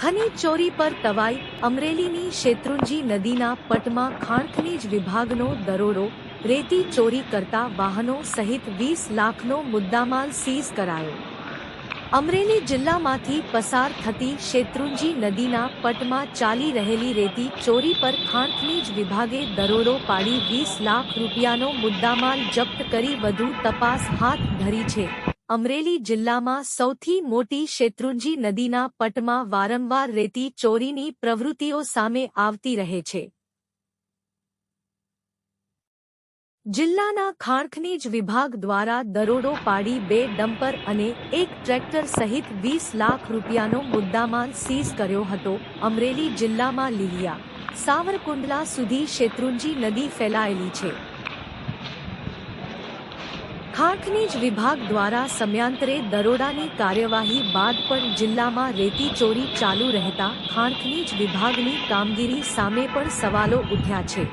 ખનીજ ચોરી પર તવાઈ અમરેલીની શેત્રુંજી નદીના પટમાં ખાણખનીજ વિભાગનો દરોડો, રેતી ચોરી કરતા વાહનો સહિત વીસ લાખનો મુદ્દામાલ સીઝ કરાયો. અમરેલી જિલ્લામાંથી પસાર થતી શેત્રુંજી નદીના પટમાં ચાલી રહેલી રેતી ચોરી પર ખાણખનીજ વિભાગે દરોડો પાડી વીસ લાખ રૂપિયાનો મુદ્દામાલ જપ્ત કરી વધુ તપાસ હાથ ધરી છે. અમરેલી જિલ્લામાં સૌથી મોટી શેત્રુંજી નદીના પટમાં વારંવાર રેતી ચોરીની પ્રવૃત્તિઓ સામે આવતી રહે છે. જિલ્લાના ખાણખનીજ વિભાગ દ્વારા દરોડો પાડી બે ડમ્પર અને એક ટ્રેક્ટર સહિત વીસ લાખ રૂપિયાનો મુદ્દામાલ સીઝ કર્યો હતો અમરેલી જિલ્લામાં લીલિયા, સાવરકુંડલા સુધી શેત્રુંજી નદી ફેલાયેલી છે. ખાણખનીજ વિભાગ દ્વારા સમયાંતરે દરોડાની કાર્યવાહી બાદ પણ જિલ્લામાં રેતી ચોરી ચાલુ રહેતા ખાણખનીજ વિભાગની કામગીરી સામે પણ સવાલો ઉઠ્યા છે.